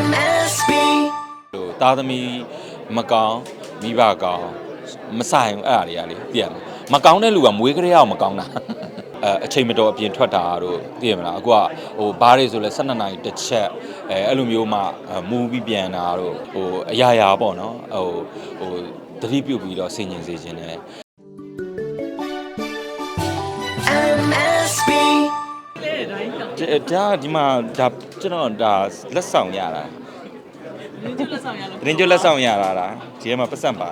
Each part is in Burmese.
MSB ဟိုသားသမီးမကောင်းမိဘကောင်းမဆိုင်ဘူးအဲ့ဒါတွေကလေသိရမလားမကောင်းတဲ့လူကမွေးကလေးအောင်မကောင်းတာအဲအချိန်မတော်အပြင်ထွက်တာတို့သိရမလားအခုကဟိုဘားတွေဆိုလဲ12နာရီတစ်ချက်အဲအဲ့လိုမျိုးမှမူပြီးပြန်တာတို့ဟိုအရာရာပေါ့နော်ဟိုဟိုသတိပြုတ်ပြီးတော့ဆင်ញင်စေခြင်းတ ဒါဒီမှာဒါကျွန်တော်ဒါလက်ဆောင်ရတာဒီကျလက်ဆောင်ရလို့တရင်ကျွတ်လက်ဆောင်ရတာလားဒီထဲမှာပတ်စံပါ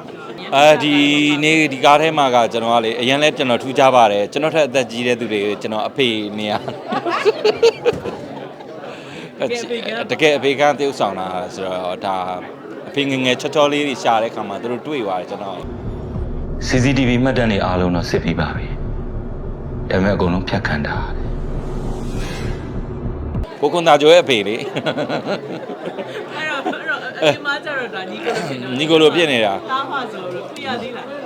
အဲဒီနေ့ဒီကားထဲမှာကကျွန်တော်ကလေအရင်လဲကျွန်တော်ထူးခြားပါတယ်ကျွန်တော်ထက်အသက်ကြီးတဲ့သူတွေကျွန်တော်အဖေနေရတကယ်အဖေကတည်းကဆောင်တာဆိုတော့ဒါအဖေငယ်ငယ်ချောချောလေးတွေရှာတဲ့ခါမှာသူတို့တွေ့သွားတယ်ကျွန်တော် CCTV မှတ်တမ်းတွေအားလုံးတော့စစ်ပြီးပါပြီဒါပေမဲ့အကုန်လုံးဖြတ်ခံတာ ကိုကွန်တာကျော်ရဲ့အဖေလေအဲ့တော့အဲ့တော့အပြင်မှာကျတော့ဒါညီကိုလိုဖြစ်နေညီကိုလိုဖြစ်နေတာတားမှဆိုတော့ပြရသေးလားဟမ်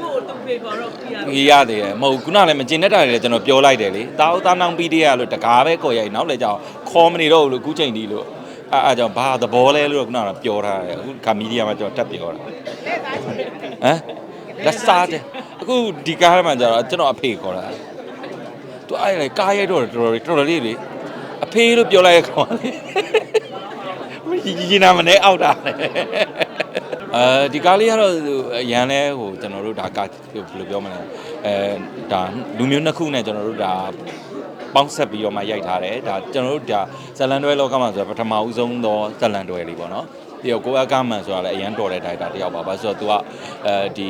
ကို့တူဖေခေါ်တော့ပြရသေးကြီးရသေးတယ်မဟုတ်ဘူးခုနလည်းမကျင်တတ်တာတွေလည်းကျွန်တော်ပြောလိုက်တယ်လေတာဦးသားနောင်ပြီးတည်းရလို့တကားပဲခေါ်ရိုက်နောက်လည်းကြောင်ခေါ်မနေတော့ဘူးလို့အခုချိန်ဒီလို့အဲအားကြောင့်ဘာသဘောလဲလို့ခုနကပြောထားတယ်အခုခါမီဒီယာမှာကျွန်တော်တက်ပြောတာဟမ်လက်စားတယ်အခုဒီကားထဲမှာကျတော့ကျွန်တော်အဖေခေါ်တာသူအဲ့လေကားရိုက်တော့တော်တော်တော်တော်လေးလေ အဖေလို့ပြောလိုက်ရခေါ်လေကြီးကြီးနာမနဲ့အောက်တာလေအဲဒီကားလေးကတော့အရန်လဲဟိုကျွန်တော်တို့ဒါကားဘယ်လိုပြောမလဲအဲဒါလူမျိုးနှစ်ခုနဲ့ကျွန်တော်တို့ဒါပေါင်းဆက်ပြီးတော့မှရိုက်ထားတယ်ဒါကျွန်တော်တို့ဒါဇလန်တွဲလောကမှာဆိုတော့ပထမဦးဆုံးသောဇလန်တွဲလေးပေါ့နော်ပြီးတော့ကိုအကမန်ဆိုတာလည်းအရန်တော်တဲ့ဒိုက်တာတယောက်ပါဘာလို့ဆိုတော့ तू ကအဲဒီ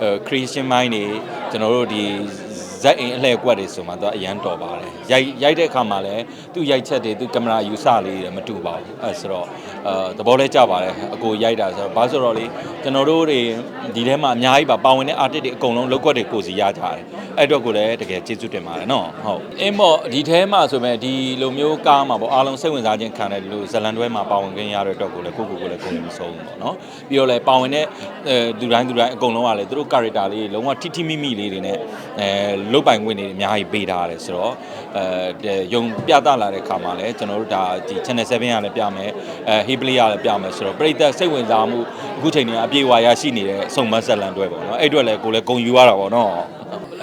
အဲ creation mind နေကျွန်တော်တို့ဒီဇ က်အိမ်အလှည့်ကွက်တွေဆိုမှ तू အရန်တော်ပါတယ်ရိုက်ရိုက်တဲ့အခါမှာလည်းသူ့ရိုက်ချက်တွေသူကင်မရာယူဆလေးတွေမတူပါဘူးအဲဆိုတော့အဲသဘောလဲကျပါတယ်အကိုရိုက်တာဆိုတော့ဘာဆိုတော့လေကျွန်တော်တို့တွေဒီထဲမှာအများကြီးပါပါဝင်တဲ့ artist တွေအကုန်လုံးလောက်ကွက်တွေကိုစီရကြတယ်အဲ့အတွက်ကိုလည်းတကယ်ကျေးဇူးတင်ပါတယ်နော်ဟုတ်အင်းမော့ဒီထဲမှာဆိုမဲ့ဒီလိုမျိုးကားမှာပေါ့အားလုံးစိတ်ဝင်စားခြင်းခံတဲ့ဒီလိုဇလန်တွဲမှာပါဝင်ခွင့်ရတဲ့အတွက်ကိုလည်းကိုကိုကိုလည်းကိုယ်လည်းမဆုံးဘူးပေါ့နော်ပြီးတော့လည်းပါဝင်တဲ့အဲလူတိုင်းလူတိုင်းအကုန်လုံးကလည်းသူတို့ character လေးလုံးဝထိထိမိမိလေးတွေနဲ့အဲလုတ်ပိုင်ခွင့်တွေအများကြီးပေးထားရတယ်ဆိုတော့အဲယုံပြသလာတဲ့ခါမှာလည်းကျွန်တော်တို့ဒါဒီ channel 7ကလည်းပြမယ်အဲဟေးပလေးကလည်းပြမယ်ဆိုတော့ပရိသတ်စိတ်ဝင်စားမှုအခုချိန်တွေအပြေအဝါရရှိနေတဲ့အစုံမဆက်လန်တွဲပေါ့နော်အဲ့အတွက်လည်းကိုလည်းဂုံယူရတာပေါ့နော်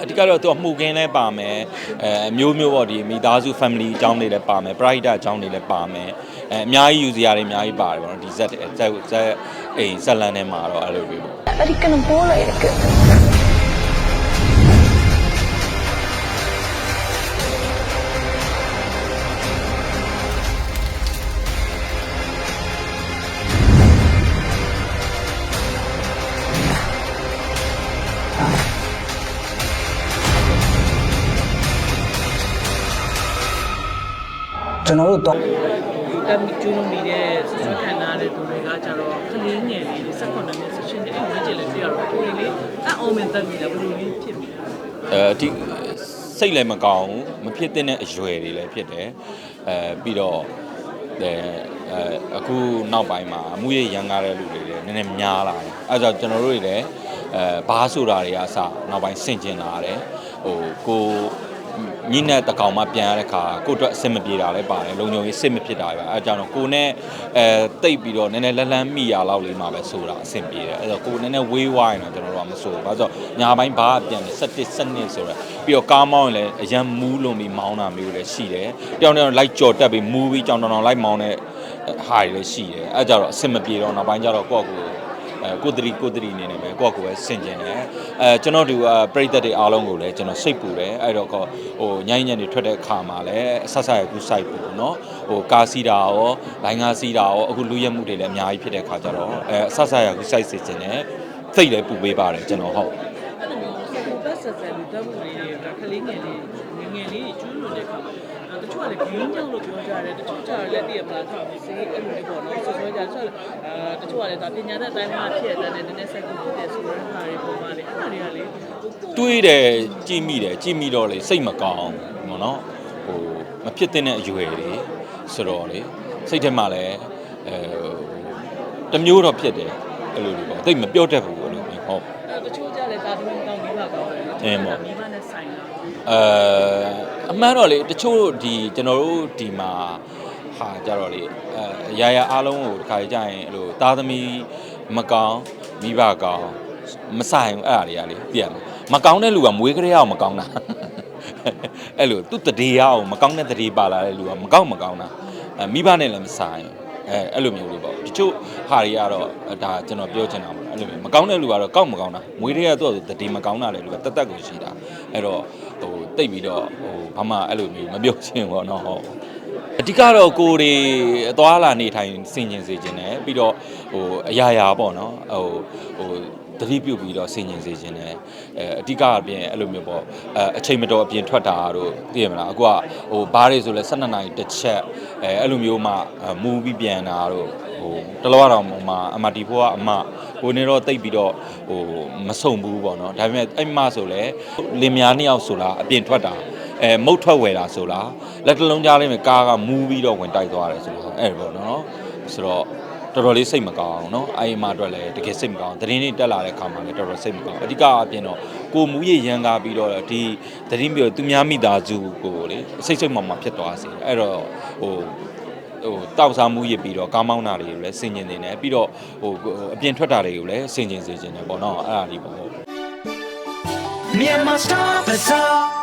အဓိကတော့သူကမှုခင်းလဲပါမယ်အဲမျိုးမျိုးပေါ့ဒီမိသားစု family အကြောင်းတွေလည်းပါမယ်ပရိဒတ်အကြောင်းတွေလည်းပါမယ်အဲအများကြီး user တွေအများကြီးပါတယ်ပေါ့နော်ဒီဇက်ဇက်ဇက်အိမ်ဇက်လန်ထဲမှာတော့အဲ့လိုတွေပေါ့အဲ့ဒီကနဘောလိုက်တဲ့ န်တော်တို့တော့တမ်ကျူးလုံးနေတဲ့ဆွဆွခံထားတဲ့သူတွေကကြတော့ကလေးငယ်လေး18နှစ်ဆက်ရှင်တဲ့အဲ့ဝင်းကျင်လေးပြရတော့ကိုလေးလေးအအောင်မင်တက်ပြီလားဘယ်လိုလေးဖြစ်ပြီလဲအဲဒီစိတ်လည်းမကောင်းဘူးမဖြစ်တဲ့အရွယ်တွေလည်းဖြစ်တယ်အဲပြီးတော့အဲအဲအခုနောက်ပိုင်းမှာအမှုရရန်ကားတဲ့လူတွေလည်းနည်းနည်းများလာတယ်အဲဒါကြောင့်ကျွန်တော်တို့တွေလည်းအဲဘားဆိုတာတွေအစနောက်ပိုင်းဆင်ကျင်လာတယ်ဟိုကို ညင်းတဲ့တကောင်မှပြန်ရတဲ့ခါကိုအတွက်အဆင်မပြေတာလည်းပါတယ်လုံခြုံရေးစစ်မဖြစ်တာပဲအဲကြောင့်တော့ကိုနဲ့အဲတိတ်ပြီးတော့နည်းနည်းလန်းလန်းမိရလောက်လေးမှပဲဆိုတာအဆင်ပြေတယ်အဲတော့ကိုနည်းနည်းဝေးဝိုင်းတော့ကျွန်တော်တို့ကမဆိုဘူးဘာလို့ဆိုညာပိုင်းဘားပြန်တယ်17 17ဆိုတော့ပြီးတော့ကားမောင်းရင်လည်းအရန်မူးလွန်ပြီးမောင်းတာမျိုးလည်းရှိတယ်တယောက်တယောက်လိုက်ကြော်တက်ပြီးမူးပြီးကြောင်တောင်တောင်လိုက်မောင်းတဲ့ဟာတွေလည်းရှိတယ်အဲကြတော့အဆင်မပြေတော့နောက်ပိုင်းကျတော့ကိုယ့်ကိုယ်အဲကို ကိုတရီကိုတရီအနေနဲ့ပဲကိုယ့်ကိုယ်ပဲဆင်ကျင်တယ်အဲကျွန်တော်တို့ပရိသတ်တွေအားလုံးကိုလည်းကျွန်တော်စိတ်ပူတယ်အဲ့တော့ဟိုညိုင်းညံ့တွေထွက်တဲ့အခါမှာလည်းဆက်ဆက်ရကူးစိုက်ပူပေါ့နော်ဟိုကားစီးတာရောလိုင်းကားစီးတာရောအခုလူရက်မှုတွေလည်းအများကြီးဖြစ်တဲ့အခါကျတော့အဲဆက်ဆက်ရကူးစိုက်စေခြင်းနဲ့စိတ်လည်းပူပေးပါတယ်ကျွန်တော်ဟုတ်အဲ့လိုမျိုးဆိုတော့ပတ်ဆက်ဆက်လူတက်မှုတွေခလေးငယ်လေး ငယ်လေးတွေကျွလွန်တဲ့အခါမှာတချို့ကလည်း green ကြောင့်လို့ပြောကြတယ်တချို့ကျတော့လည်းသိရမလားဆိုတော့စေးအဲ့လိုလေးပေါ့နော်ဆိုတော့ကျတော့အာတချို့ကလည်းဒါပညာတတ်တိုင်းမှာဖြစ်တဲ့နည်းနည်းဆက်ကူတဲ့ဆိုတဲ့ဟာတွေပုံမှန်လေအဲ့ဒါတွေကလေတွေးတယ်ကြည့်မိတယ်ကြည့်မိတော့လေစိတ်မကောင်းဘောနော်ဟိုမဖြစ်တဲ့အရွယ်တွေဆိုတော့လေစိတ်ထဲမှာလည်းအဲတမျိုးတော့ဖြစ်တယ်အဲ့လိုတွေပေါ့တိတ်မပြောတတ်ဘူးအဲ့လိုမျိုးဟုတ်တချို့ကြလည်းဒါတမျိုးကောင်းပြီးပါကောင်းတယ် အင်းပေါ့ မိဘနဲ့ဆိုင်တာအဲအမှန်တော့လေတချို့ဒီကျွန်တော်တို့ဒီမှာဟဟာကြတော့လေအဲအရာရာအားလုံးကိုတစ်ခါကြရင်အဲ့လိုသားသမီးမကောင်းမိဘကောင်းမဆိုင်ဘူးအဲ့ဒါတွေကလေပြရမယ်မကောင်းတဲ့လူကမွေးကလေးအောင်မကောင်းတာအဲ့လိုသူတရေရအောင်မကောင်းတဲ့တရေပါလာတဲ့လူကမကောင်းမကောင်းတာအဲမိဘနဲ့လည်းမဆိုင်ဘူး အဲအဲ့လိုမျိုးလေးပေါ့တချို့ဟာတွေကတော့ဒါကျွန်တော်ပြောချင်တာပေါ့အဲ့လိုမျိုးမကောင်းတဲ့လူကတော့ကောက်မကောင်းတာမွေးတွေကသူ့အတူတရေမကောင်းတာလေလူကတတ်တတ်ကိုရှိတာအဲ့တော့ဟိုတိတ်ပြီးတော့ဟိုဘာမှအဲ့လိုမျိုးမပြောချင်ဘူးပေါ့နော်ဟုတ်အဓိကတော့ကိုယ်တွေအသွားလာနေထိုင်ဆင်ကျင်စေခြင်းနဲ့ပြီးတော့ဟိုအရာရာပေါ့နော်ဟိုဟို တတိပြုတ်ပြီးတော့ဆင်ကျင်စေခြင်းနဲ့အဲအဓိကအပြင်အဲ့လိုမျိုးပေါ့အဲအချိန်မတော်အပြင်ထွက်တာတို့သိရမလားအခုကဟိုဘားတွေဆိုလဲ12နာရီတစ်ချက်အဲအဲ့လိုမျိုးမှမူပြီးပြန်တာတို့ဟိုတလောတော်မှာအမတီဖို့ကအမကိုနေတော့တိတ်ပြီးတော့ဟိုမဆုံဘူးပေါ့နော်ဒါပေမဲ့အဲ့မဆိုလဲလင်မယားနှစ်ယောက်ဆိုလားအပြင်ထွက်တာအဲမုတ်ထွက်ဝယ်တာဆိုလားလက်တစ်လုံးကြားလေးမှာကားကမူးပြီးတော့ဝင်တိုက်သွားတယ်ဆိုတော့အဲ့ဒါပေါ့နော်ဆိုတော့ တော်တော်လေးစိတ်မကောင်းအောင်เนาะအဲ့ဒီမှာအတွက်လည်းတကယ်စိတ်မကောင်းသတင်းတွေတက်လာတဲ့ခါမှာလည်းတော်တော်စိတ်မကောင်းအဓိကအပြင်တော့ကိုမူးရရန်ကားပြီးတော့ဒီသတင်းပြီးတော့သူများမိသားစုကိုလေစိတ်စိတ်မှမှဖြစ်သွားစေတယ်အဲ့တော့ဟိုဟိုတောက်စားမှုရပြီးတော့ကားမောင်းတာတွေကိုလည်းဆင်ကျင်နေတယ်ပြီးတော့ဟိုအပြင်ထွက်တာတွေကိုလည်းဆင်ကျင်စေခြင်းတယ်ပေါ့နော်အဲ့ဒါဒီပေါ့ဟုတ် Myanmar Star Bazaar.